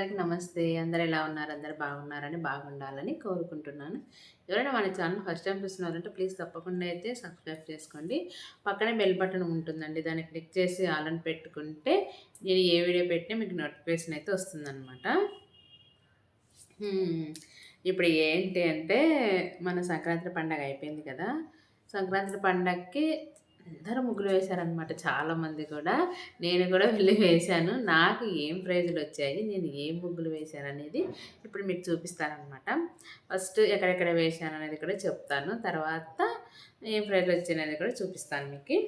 అందరికీ నమస్తే. అందరు ఎలా ఉన్నారు? అందరు బాగున్నారని బాగుండాలని కోరుకుంటున్నాను. ఎవరైనా మన ఛానల్ ఫస్ట్ టైం చూస్తున్నారంటే ప్లీజ్ తప్పకుండా అయితే సబ్స్క్రైబ్ చేసుకోండి. పక్కనే బెల్ బటన్ ఉంటుందండి. దాన్ని క్లిక్ చేసి ఆలని పెట్టుకుంటే నేను ఏ వీడియో పెట్టినా మీకు నోటిఫికేషన్ అయితే వస్తుందన్నమాట. ఇప్పుడు ఏంటి అంటే మన సంక్రాంతి పండగ అయిపోయింది కదా. సంక్రాంతి పండగకి అందరూ ముగ్గులు వేశారనమాట చాలామంది కూడా. నేను కూడా వెళ్ళి వేశాను. నాకు ఏం ప్రైజులు వచ్చాయి నేను ఏం ముగ్గులు వేశాను అనేది ఇప్పుడు మీకు చూపిస్తానమాట ఫస్ట్ ఎక్కడెక్కడ వేశాను అనేది కూడా చెప్తాను. తర్వాత ఏం ప్రైజులు వచ్చాయి అనేది కూడా చూపిస్తాను మీకు.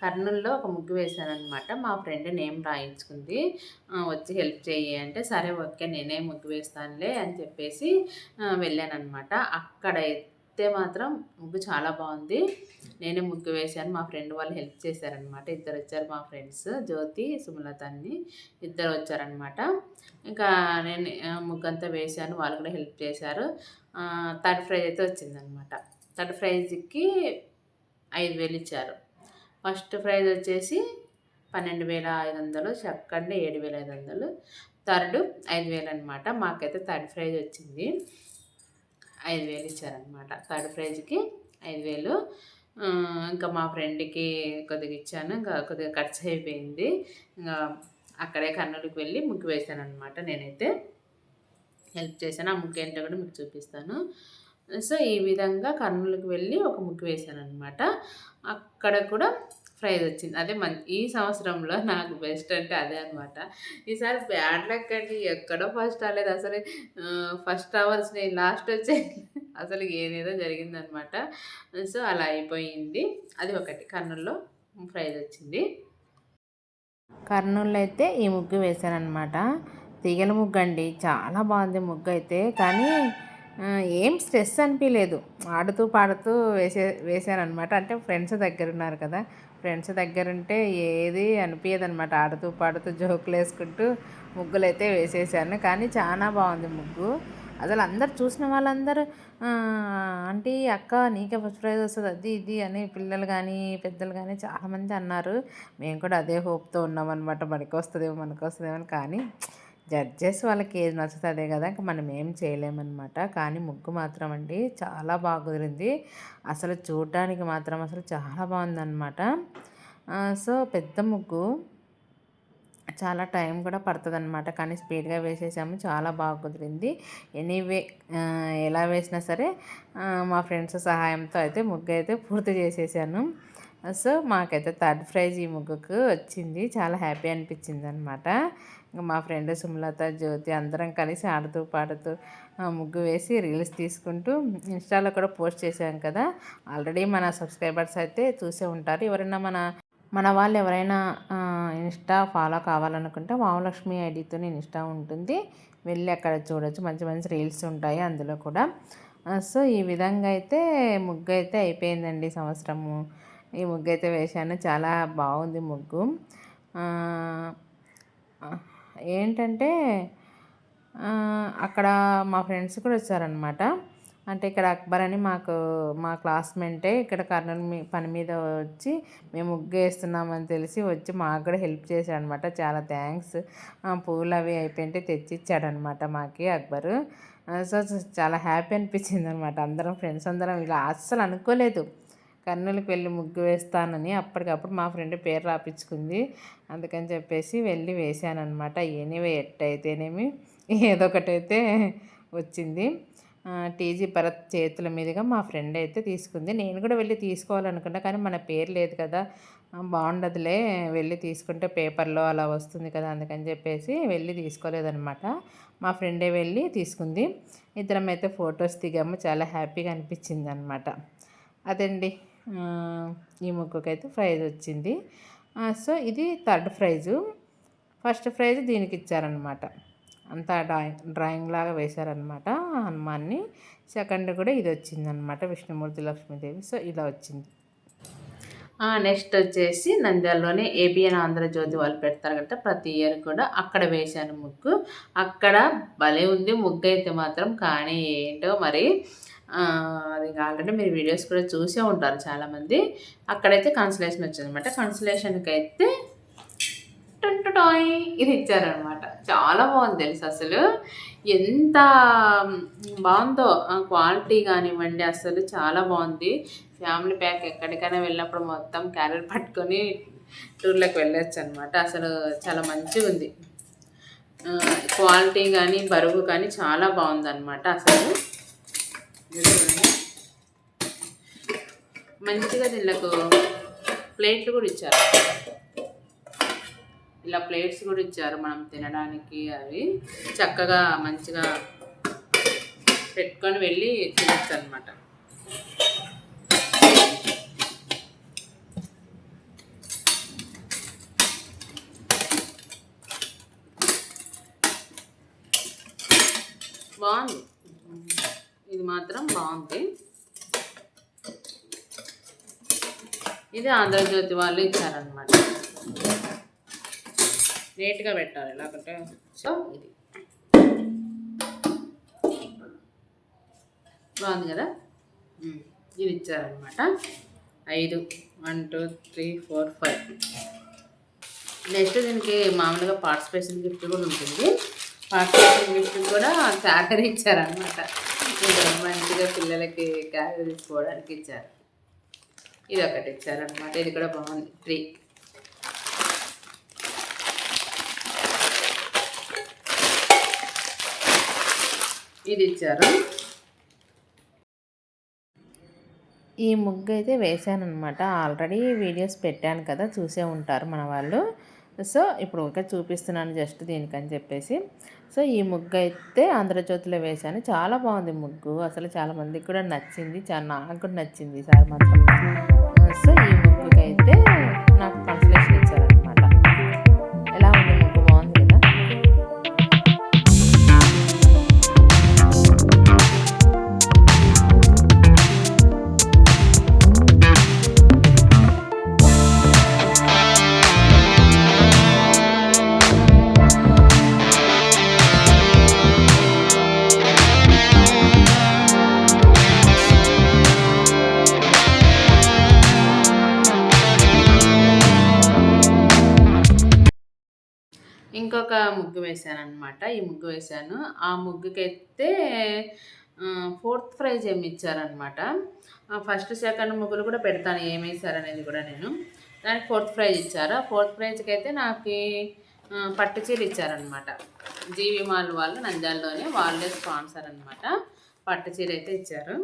కర్నూలులో ఒక ముగ్గు వేశానమాట మా ఫ్రెండ్ నేమ్ రాయించుకుంది. వచ్చి హెల్ప్ చేయి అంటే సరే ఓకే నేనే ముగ్గు వేస్తానులే అని చెప్పేసి వెళ్ళానమాట అక్కడైతే అయితే మాత్రం ముగ్గు చాలా బాగుంది. నేనే ముగ్గు వేశాను. మా ఫ్రెండ్ వాళ్ళు హెల్ప్ చేశారనమాట ఇద్దరు వచ్చారు మా ఫ్రెండ్స్ జ్యోతి సుమలత అన్ని ఇద్దరు వచ్చారనమాట ఇంకా నేను ముగ్గు అంతా వేశాను. వాళ్ళు కూడా హెల్ప్ చేశారు. థర్డ్ ప్రైజ్ అయితే వచ్చిందనమాట థర్డ్ ప్రైజ్కి ఐదు వేలు ఇచ్చారు. ఫస్ట్ ప్రైజ్ వచ్చేసి పన్నెండు వేల ఐదు వందలు సెకండ్ ఏడు వేల ఐదు వందలు థర్డ్ ఐదు వేలు అనమాట మాకైతే థర్డ్ ప్రైజ్ వచ్చింది. ఐదు వేలు ఇచ్చారనమాట థర్డ్ ప్రైజ్కి ఐదు వేలు. ఇంకా మా ఫ్రెండ్కి కొద్దిగా ఇచ్చాను. ఇంకా కొద్దిగా ఖర్చు అయిపోయింది. ఇంకా అక్కడే కర్నూలుకి వెళ్ళి ముగ్గు వేసాను అనమాట నేనైతే. హెల్ప్ చేశాను. ఆ ముగ్గు ఏంటో కూడా మీకు చూపిస్తాను. సో ఈ విధంగా కర్నూలుకి వెళ్ళి ఒక ముగ్గు వేసాను అనమాట అక్కడ కూడా ప్రైజ్ వచ్చింది. అదే మన ఈ సంవత్సరంలో నాకు బెస్ట్ అంటే అదే అనమాట ఈసారి బ్యాడ్ లక్ అండి. ఎక్కడో ఫస్ట్ రాలేదు. అసలు ఫస్ట్ అవర్స్ని లాస్ట్ వచ్చే అసలు ఏదేదో జరిగిందనమాట సో అలా అయిపోయింది. అది ఒకటి. కర్నూల్లో ప్రైజ్ వచ్చింది. కర్నూలు అయితే ఈ ముగ్గు వేశానమాట తీగల ముగ్గు అండి చాలా బాగుంది ముగ్గు అయితే కానీ ఏం స్ట్రెస్ అనిపించలేదు ఆడుతూ పాడుతూ వేసే వేసానమాట అంటే ఫ్రెండ్స్ దగ్గర ఉన్నారు కదా. ఫ్రెండ్స్ దగ్గర ఉంటే ఏది అనిపించదు అనమాట ఆడుతూ పాడుతూ జోకులు వేసుకుంటూ ముగ్గులు అయితే వేసేసాను. కానీ చాలా బాగుంది ముగ్గు. అసలు అందరు చూసిన వాళ్ళందరూ అంటే అక్క నీకే ఫస్ట్ ప్రైజ్ వస్తుంది. అది ఇది అని పిల్లలు కానీ పెద్దలు కానీ చాలామంది అన్నారు. మేము కూడా అదే హోప్తో ఉన్నామన్నమాట. మనకి వస్తుందేమో మనకు వస్తుందేమో కానీ జడ్జెస్ వాళ్ళకి ఏది నచ్చుతుంది కదా ఇంకా మనం ఏం చేయలేమన్నమాట. కానీ ముగ్గు మాత్రం అండి చాలా బాగా కుదిరింది. అసలు చూడడానికి మాత్రం అసలు చాలా బాగుందన్నమాట. సో పెద్ద ముగ్గు. చాలా టైం కూడా పడుతుంది అనమాట కానీ స్పీడ్గా వేసేసాము. చాలా బాగా కుదిరింది. ఎనీవే ఎలా వేసినా సరే మా ఫ్రెండ్స్ సహాయంతో అయితే ముగ్గు అయితే పూర్తి చేసేసాను. సో మాకైతే థర్డ్ ప్రైజ్ ఈ ముగ్గుకు వచ్చింది. చాలా హ్యాపీ అనిపించింది అనమాట మా ఫ్రెండ్ సుమలత జ్యోతి అందరం కలిసి ఆడుతూ పాడుతూ ముగ్గు వేసి రీల్స్ తీసుకుంటూ ఇన్స్టాలో కూడా పోస్ట్ చేసాం కదా. ఆల్రెడీ మన సబ్స్క్రైబర్స్ అయితే చూసే ఉంటారు. ఎవరైనా మన మన వాళ్ళు ఎవరైనా ఇన్స్టా ఫాలో కావాలనుకుంటే వామలక్ష్మి ఐడితో ఇన్స్టా ఉంటుంది. వెళ్ళి అక్కడ చూడొచ్చు. మంచి మంచి రీల్స్ ఉంటాయి అందులో కూడా. సో ఈ విధంగా అయితే ముగ్గు అయితే అయిపోయిందండి సంవత్సరము. ఈ ముగ్గు అయితే వేశాను. చాలా బాగుంది ముగ్గు. ఏంటంటే అక్కడ మా ఫ్రెండ్స్ కూడా వచ్చారనమాట అంటే ఇక్కడ అక్బర్ అని మాకు మా క్లాస్మేటే ఇక్కడ కర్నూలు మీ పని మీద వచ్చి మేము ముగ్గు వేస్తున్నామని తెలిసి వచ్చి మాకు కూడా హెల్ప్ చేశాడనమాట చాలా థ్యాంక్స్. పూలు అవి అయిపోయింటే తెచ్చిచ్చాడనమాట మాకి అక్బరు. సో చాలా హ్యాపీ అనిపించింది అనమాట అందరం ఫ్రెండ్స్ అందరం. ఇలా అస్సలు అనుకోలేదు. కర్నూలు వెళ్ళి ముగ్గు వేస్తానని అప్పటికప్పుడు మా ఫ్రెండ్ పేరు రాపించుకుంది. అందుకని చెప్పేసి వెళ్ళి వేసానమాట ఎనీవే ఎట్టయితేనేమి ఏదో ఒకటైతే వచ్చింది. టీజీ భరత్ చేతుల మీదుగా మా ఫ్రెండ్ అయితే తీసుకుంది. నేను కూడా వెళ్ళి తీసుకోవాలనుకున్నా కానీ మన పేరు లేదు కదా. బాగుండదులే వెళ్ళి తీసుకుంటే పేపర్లో అలా వస్తుంది కదా అందుకని చెప్పేసి వెళ్ళి తీసుకోలేదనమాట మా ఫ్రెండే వెళ్ళి తీసుకుంది. ఇద్దరం అయితే ఫొటోస్ దిగాము. చాలా హ్యాపీగా అనిపించింది అనమాట అదండి. ఈ ముగ్గుకైతే ప్రైజ్ వచ్చింది. సో ఇది థర్డ్ ప్రైజు ఫస్ట్ ప్రైజ్ దీనికి ఇచ్చారనమాట అంతా డ్రాయింగ్ డ్రాయింగ్ లాగా వేశారనమాట హనుమాన్ని. సెకండ్ కూడా ఇది వచ్చిందనమాట విష్ణుమూర్తి లక్ష్మీదేవి. సో ఇలా వచ్చింది. నెక్స్ట్ వచ్చేసి నంద్యాలలోనే ఏబిఎన్ ఆంధ్రజ్యోతి వాళ్ళు పెడతారు కదా ప్రతి ఇయర్ కూడా అక్కడ వేశాను ముగ్గు. అక్కడ భలే ఉంది ముగ్గు అయితే మాత్రం కానీ ఏంటో మరి అది ఆల్రెడీ మీరు వీడియోస్ కూడా చూసే ఉంటారు చాలామంది. అక్కడైతే కన్సలేషన్ వచ్చిందనమాట కన్సలేషన్కి అయితే టాయ్ ఇది ఇచ్చారనమాట చాలా బాగుంది తెలుసు అసలు. ఎంత బాగుందో. క్వాలిటీ కానివ్వండి అసలు చాలా బాగుంది. ఫ్యామిలీ ప్యాక్ ఎక్కడికైనా వెళ్ళినప్పుడు మొత్తం క్యారెట్ పట్టుకొని టూర్లోకి వెళ్ళొచ్చు అనమాట అసలు చాలా మంచిగా ఉంది. క్వాలిటీ కానీ బరువు కానీ చాలా బాగుందన్నమాట అసలు. మంచిగా దీనికి ప్లేట్లు కూడా ఇచ్చారు. ఇలా ప్లేట్స్ కూడా ఇచ్చారు మనం తినడానికి అవి. చక్కగా మంచిగా పెట్టుకొని వెళ్ళి తినచ్చు అనమాట బాగుంది. ఇది మాత్రం బాగుంది. ఇది ఆంధ్రజ్యోతి వాళ్ళు ఇచ్చారనమాట నీట్గా పెట్టాలి ఎలాగంటే సో ఇది. బాగుంది కదా? ఇది ఇచ్చారనమాట ఐదు one two three four five. Next దీనికి మామూలుగా పార్టిసిపేషన్ గిఫ్ట్ కూడా ఉంటుంది. పార్టిసిపేషన్ గిఫ్ట్ కూడా క్యారీ ఇచ్చారనమాట మంచిగా పిల్లలకి క్యారీ తీసుకోవడానికి ఇచ్చారు. ఇది ఒకటి ఇచ్చారనమాట ఇది కూడా బాగుంది. ట్రీ ఇది ఇచ్చారు. ఈ ముగ్గు అయితే వేసాను అనమాట ఆల్రెడీ వీడియోస్ పెట్టాను కదా చూసే ఉంటారు మన వాళ్ళు. సో ఇప్పుడు ఒక చూపిస్తున్నాను జస్ట్ దీనికని చెప్పేసి. సో ఈ ముగ్గు అయితే ఆంధ్రజ్యోతిలో వేశాను. చాలా బాగుంది ముగ్గు. అసలు చాలా మందికి కూడా నచ్చింది. చాలా నాకు కూడా నచ్చింది సార్ మాత్రం. సో ఈ ముగ్గుకైతే అయితే నాకు ఇంకొక ముగ్గు వేశాను అనమాట ఈ ముగ్గు వేశాను ఆ ముగ్గుకైతే ఫోర్త్ ప్రైజ్ ఏమి ఇచ్చారనమాట ఫస్ట్ సెకండ్ ముగ్గులు కూడా పెడతాను. ఏమేసారనేది కూడా నేను. దానికి ఫోర్త్ ప్రైజ్ ఇచ్చారు. ఆ ఫోర్త్ ప్రైజ్కి అయితే నాకు పట్టు చీర ఇచ్చారనమాట జీవి మాల్ వాళ్ళు నంద్యాలలోనే వాళ్ళే స్పాన్సర్ అనమాట పట్టు చీర అయితే ఇచ్చారు.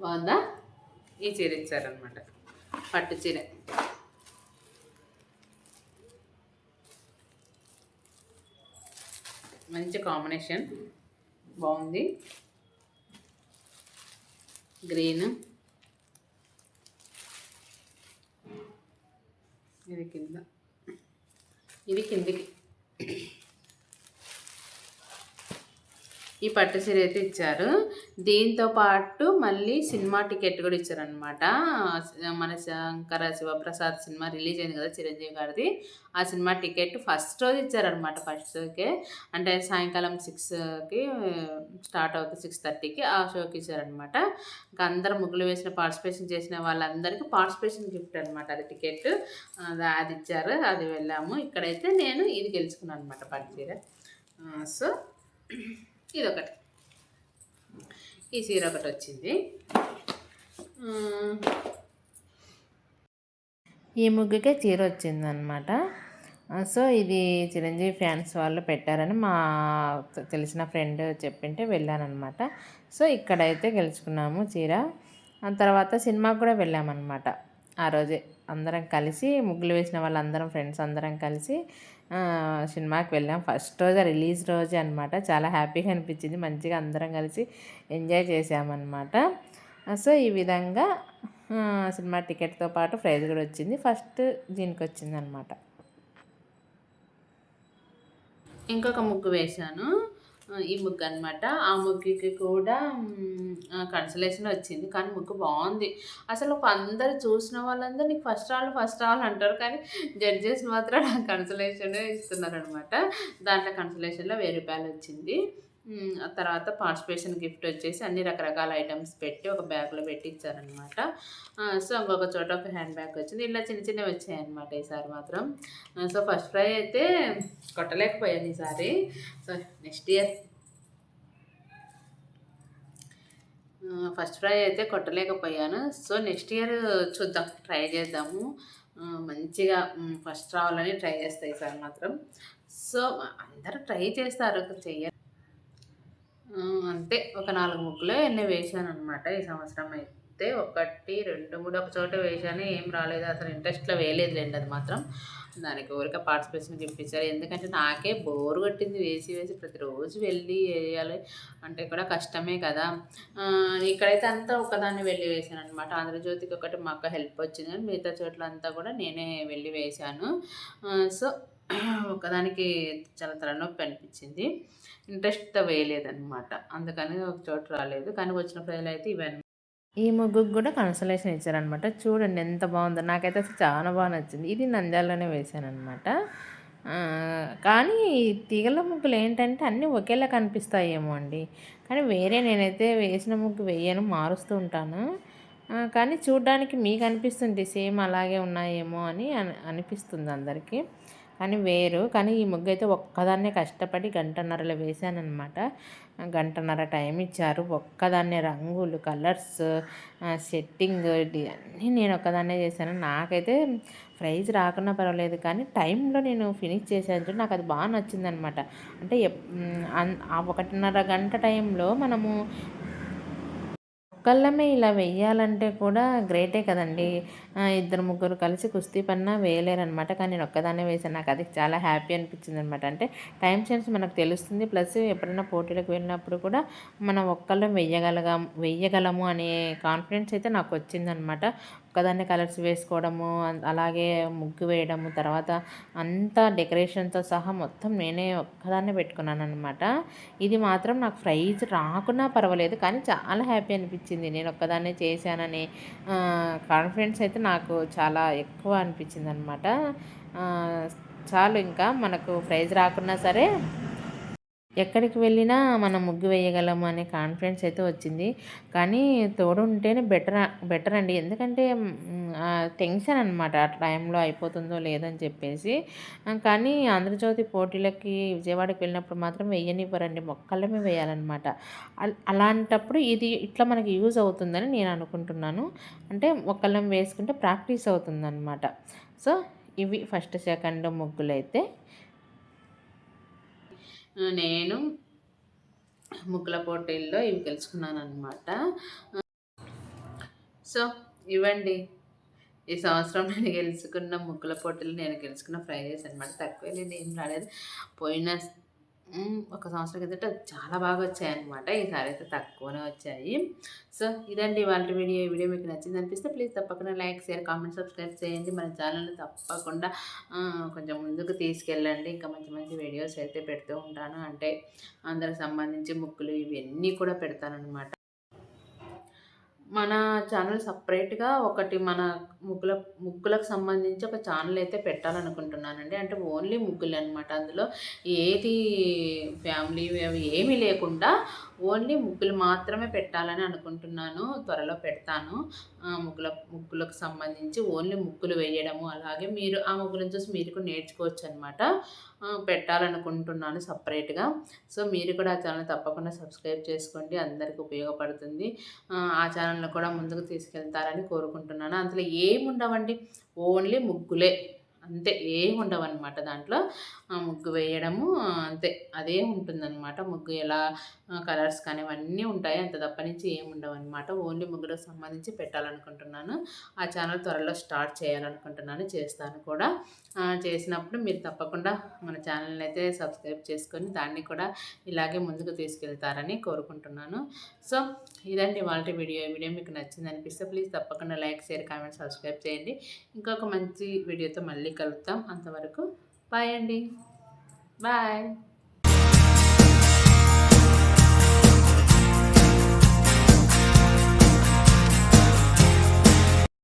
బాగుందా? ఈ చీర ఇచ్చారనమాట పట్టు చీర మంచి కాంబినేషన్. బాగుంది. గ్రీన్. ఇది కింద. ఇది కిందికి. ఈ పట్టు చీర అయితే ఇచ్చారు. దీంతో పాటు మళ్ళీ సినిమా టికెట్ కూడా ఇచ్చారనమాట మన శంకర శివప్రసాద్ సినిమా రిలీజ్ అయింది కదా చిరంజీవి గారిది. ఆ సినిమా టికెట్ ఫస్ట్ రోజు ఇచ్చారనమాట ఫస్ట్ షోకే. అంటే సాయంకాలం సిక్స్కి స్టార్ట్ అవుతుంది సిక్స్ థర్టీకి ఆ షోకి ఇచ్చారనమాట ఇంకా అందరు ముగ్గులు వేసిన పార్టిసిపేషన్ చేసిన వాళ్ళందరికీ పార్టిసిపేషన్ గిఫ్ట్ అనమాట అది టికెట్. అది అది ఇచ్చారు అది వెళ్ళాము. ఇక్కడైతే నేను ఇది గెలుచుకున్నాను అనమాట పట్టు చీర. సో ఇది ఒకటి ఈ చీర ఒకటి వచ్చింది. ఈ ముగ్గుకే చీర వచ్చిందనమాట సో ఇది చిరంజీవి ఫ్యాన్స్ వాళ్ళు పెట్టారని మా తెలిసిన ఫ్రెండ్ చెప్పింటే వెళ్ళానమాట సో ఇక్కడైతే గెలుచుకున్నాము చీర. ఆ తర్వాత సినిమాకి కూడా వెళ్ళామన్నమాట. ఆ రోజే అందరం కలిసి ముగ్గులు వేసిన వాళ్ళందరం ఫ్రెండ్స్ అందరం కలిసి సినిమాకి వెళ్ళాం. ఫస్ట్ రోజు రిలీజ్ రోజే అనమాట చాలా హ్యాపీగా అనిపించింది. మంచిగా అందరం కలిసి ఎంజాయ్ చేసామన్నమాట సో ఈ విధంగా సినిమా టికెట్తో పాటు ప్రైజ్ కూడా వచ్చింది. ఫస్ట్ దీనికి వచ్చింది అనమాట ఇంకొక ముగ్గు వేశాను. ఈ ముగ్గు అనమాట ఆ ముగ్గుకి కూడా కన్సలేషన్ వచ్చింది. కానీ ముగ్గు బాగుంది. అసలు అందరు చూసిన వాళ్ళందరూ నీకు ఫస్ట్ ఆల్ ఫస్ట్ ఆల్ అంటారు. కానీ జడ్జెస్ మాత్రం నాకు కన్సలేషన్ ఇస్తున్నారు అనమాట దాంట్లో కన్సలేషన్లో వెయ్యి రూపాయలు వచ్చింది. తర్వాత పార్టిసిపేషన్ గిఫ్ట్ వచ్చేసి అన్ని రకరకాల ఐటమ్స్ పెట్టి ఒక బ్యాగ్లో పెట్టి ఇచ్చారనమాట సో ఇంకొక చోట ఒక హ్యాండ్ బ్యాగ్ వచ్చింది. ఇలా చిన్న చిన్నవి వచ్చాయన్నమాట ఈసారి మాత్రం. సో ఫస్ట్ ఫ్రై అయితే కొట్టలేకపోయాను ఈసారి. So next year. First prize అయితే కొట్టలేకపోయాను. సో నెక్స్ట్ ఇయర్ చూద్దాం ట్రై చేద్దాము. మంచిగా ఫస్ట్ రావాలని ట్రై చేస్తాయి సార్ మాత్రం. సో అందరూ ట్రై చేస్తారు చెయ్యాలి అంతే. ఒక నాలుగు ముగ్గులు ఎన్ని వేసాను అనమాట ఈ సంవత్సరం అయితే. ఒకటి రెండు మూడు ఒక చోట వేసాను. ఏం రాలేదు. అసలు ఇంట్రెస్ట్లో వేయలేదు లేండి అది మాత్రం. దానికి ఊరికే పార్టిసిపేషన్ ఇప్పించారు ఎందుకంటే నాకే బోర్ కొట్టింది వేసి వేసి ప్రతిరోజు వెళ్ళి వేయాలి. అంటే కూడా కష్టమే కదా. ఇక్కడైతే అంతా ఒకదాన్ని వెళ్ళి వేసాను అనమాట ఆంధ్రజ్యోతికి ఒకటి మా అక్క హెల్ప్ వచ్చింది. మిగతా చోట్ల అంతా కూడా నేనే వెళ్ళి వేశాను సో ఒకదానికి చాలా తలనొప్పి అనిపించింది. ఇంట్రెస్ట్తో వేయలేదన్నమాట. అందుకని ఒక చోటు రాలేదు. కానీ వచ్చిన ప్రజలు అయితే ఇవన్నీ ఈ ముగ్గుకు కూడా కన్సలేషన్ ఇచ్చారనమాట చూడండి ఎంత బాగుందో. నాకైతే అసలు చాలా బాగా నచ్చింది. ఇది నంద్యాలలోనే వేసానమాట కానీ తీగల ముగ్గులు ఏంటంటే అన్నీ ఒకేలా కనిపిస్తాయేమో అండి. కానీ వేరే నేనైతే వేసిన ముగ్గు వేయను మారుస్తూ ఉంటాను. కానీ చూడడానికి మీకు అనిపిస్తుంది సేమ్ అలాగే ఉన్నాయేమో అని అని- అనిపిస్తుంది అందరికీ. కానీ వేరు. కానీ ఈ ముగ్గు అయితే ఒక్కదాన్నే కష్టపడి గంటన్నరలో వేసానమాట గంటన్నర టైం ఇచ్చారు. ఒక్కదాన్నే రంగులు కలర్స్ సెట్టింగ్ అన్నీ నేను ఒక్కదాన్నే చేశాను. నాకైతే ప్రైజ్ రాకున్నా పర్వాలేదు. కానీ టైంలో నేను ఫినిష్ చేశాను నాకు అది బాగా నచ్చిందనమాట అంటే ఎప్- అన్- ఆ ఒకటిన్నర గంట టైంలో మనము ఒక్కళ్ళమే ఇలా వెయ్యాలంటే కూడా గ్రేటే కదండి. ఇద్దరు ముగ్గురు కలిసి కుస్తీ పన్నా వేయలేరనమాట కానీ నేను ఒక్కదాన్నే వేసాను నాకు అది చాలా హ్యాపీ అనిపించింది అనమాట అంటే టైం సెన్స్ మనకు తెలుస్తుంది. ప్లస్ ఎప్పుడైనా పోటీలకు వెళ్ళినప్పుడు కూడా మనం ఒక్కళ్ళం వెయ్యగలగా వెయ్యగలము అనే కాన్ఫిడెన్స్ అయితే నాకు వచ్చిందనమాట ఒక్కదాన్నే కలర్స్ వేసుకోవడము అలాగే ముగ్గు వేయడము తర్వాత అంతా డెకరేషన్తో సహా మొత్తం నేనే ఒక్కదాన్నే పెట్టుకున్నాను అనమాట ఇది మాత్రం నాకు ప్రైజ్ రాకున్నా పర్వాలేదు కానీ చాలా హ్యాపీ అనిపించింది. నేను ఒక్కదాన్నే చేశానని కాన్ఫిడెన్స్ అయితే నాకు చాలా ఎక్కువ అనిపించింది అనమాట చాలు ఇంకా మనకు ప్రైజ్ రాకున్నా సరే ఎక్కడికి వెళ్ళినా మనం ముగ్గు వేయగలము అనే కాన్ఫిడెన్స్ అయితే వచ్చింది. కానీ తోడు ఉంటేనే బెటర్ బెటర్ అండి. ఎందుకంటే టెన్షన్ అనమాట ఆ టైంలో అయిపోతుందో లేదని చెప్పేసి. కానీ ఆంధ్రజ్యోతి పోటీలకి విజయవాడకి వెళ్ళినప్పుడు మాత్రం వేయనివ్వరండి. మొక్కలమే వేయాలన్నమాట. అల్- అలాంటప్పుడు ఇది ఇట్లా మనకి యూజ్ అవుతుందని నేను అనుకుంటున్నాను. అంటే మొక్కలం వేసుకుంటే ప్రాక్టీస్ అవుతుందన్నమాట. సో ఇవి ఫస్ట్ సెకండ్ ముగ్గులు అయితే నేను ముగ్గుల పోటీల్లో ఇవి గెలుచుకున్నాను అనమాట సో ఇవ్వండి. ఈ సంవత్సరం నేను గెలుచుకున్న ముగ్గుల పోటీలు నేను గెలుచుకున్న ఫ్రైడేస్ అనమాట తక్కువ నేను ఏం రాలేదు. పోయిన ఒక సంవత్సరం కిందట చాలా బాగా వచ్చాయన్నమాట. ఈసారి అయితే తక్కువనే వచ్చాయి. సో ఇదండి వాళ్ళ వీడియో. ఈ వీడియో మీకు నచ్చింది అనిపిస్తే ప్లీజ్ తప్పకుండా లైక్ షేర్ కామెంట్ సబ్స్క్రైబ్ చేయండి. మన ఛానల్ని తప్పకుండా కొంచెం ముందుకు తీసుకెళ్ళండి. ఇంకా మంచి మంచి వీడియోస్ అయితే పెడుతూ ఉంటాను. అంటే అందరికి సంబంధించి ముక్కులు ఇవన్నీ కూడా పెడతానమాట మన ఛానల్ సపరేట్గా ఒకటి మన ముగ్గుల ముగ్గులకు సంబంధించి ఒక ఛానల్ అయితే పెట్టాలనుకుంటున్నానండి. అంటే ఓన్లీ ముగ్గులు అనమాట అందులో ఏది ఫ్యామిలీ అవి ఏమీ లేకుండా ఓన్లీ ముగ్గులు మాత్రమే పెట్టాలని అనుకుంటున్నాను. త్వరలో పెడతాను. ముగ్గుల ముగ్గులకు సంబంధించి ఓన్లీ ముగ్గులు వేయడము అలాగే మీరు ఆ ముగ్గులను చూసి మీరు కూడా నేర్చుకోవచ్చు అనమాట పెట్టాలనుకుంటున్నాను సపరేట్గా. సో మీరు కూడా ఆ ఛానల్ తప్పకుండా సబ్స్క్రైబ్ చేసుకోండి. అందరికీ ఉపయోగపడుతుంది. ఆ, ఛానల్ని కూడా ముందుకు తీసుకెళ్తారని కోరుకుంటున్నాను. అందులో ఏమి ఉండవండి ఓన్లీ ముగ్గులే. అంతే ఏం ఉండవన్నమాట దాంట్లో. ముగ్గు వేయడము అంతే అదే ఉంటుందన్నమాట. ముగ్గు ఎలా కలర్స్ కానీ అవన్నీ ఉంటాయి అంత తప్ప నుంచి ఏమి ఓన్లీ ముగ్గులకు సంబంధించి పెట్టాలనుకుంటున్నాను. ఆ ఛానల్ త్వరలో స్టార్ట్ చేయాలనుకుంటున్నాను చేస్తాను కూడా. చేసినప్పుడు మీరు తప్పకుండా మన ఛానల్ని అయితే సబ్స్క్రైబ్ చేసుకొని దాన్ని కూడా ఇలాగే ముందుకు తీసుకెళ్తారని కోరుకుంటున్నాను. సో ఇదండి వాళ్ళ వీడియో. వీడియో మీకు నచ్చింది అనిపిస్తే ప్లీజ్ తప్పకుండా లైక్ షేర్ కామెంట్ సబ్స్క్రైబ్ చేయండి. ఇంకొక మంచి వీడియోతో మళ్ళీ కలుద్దాం అంతవరకు. బాయ్ అండి. బాయ్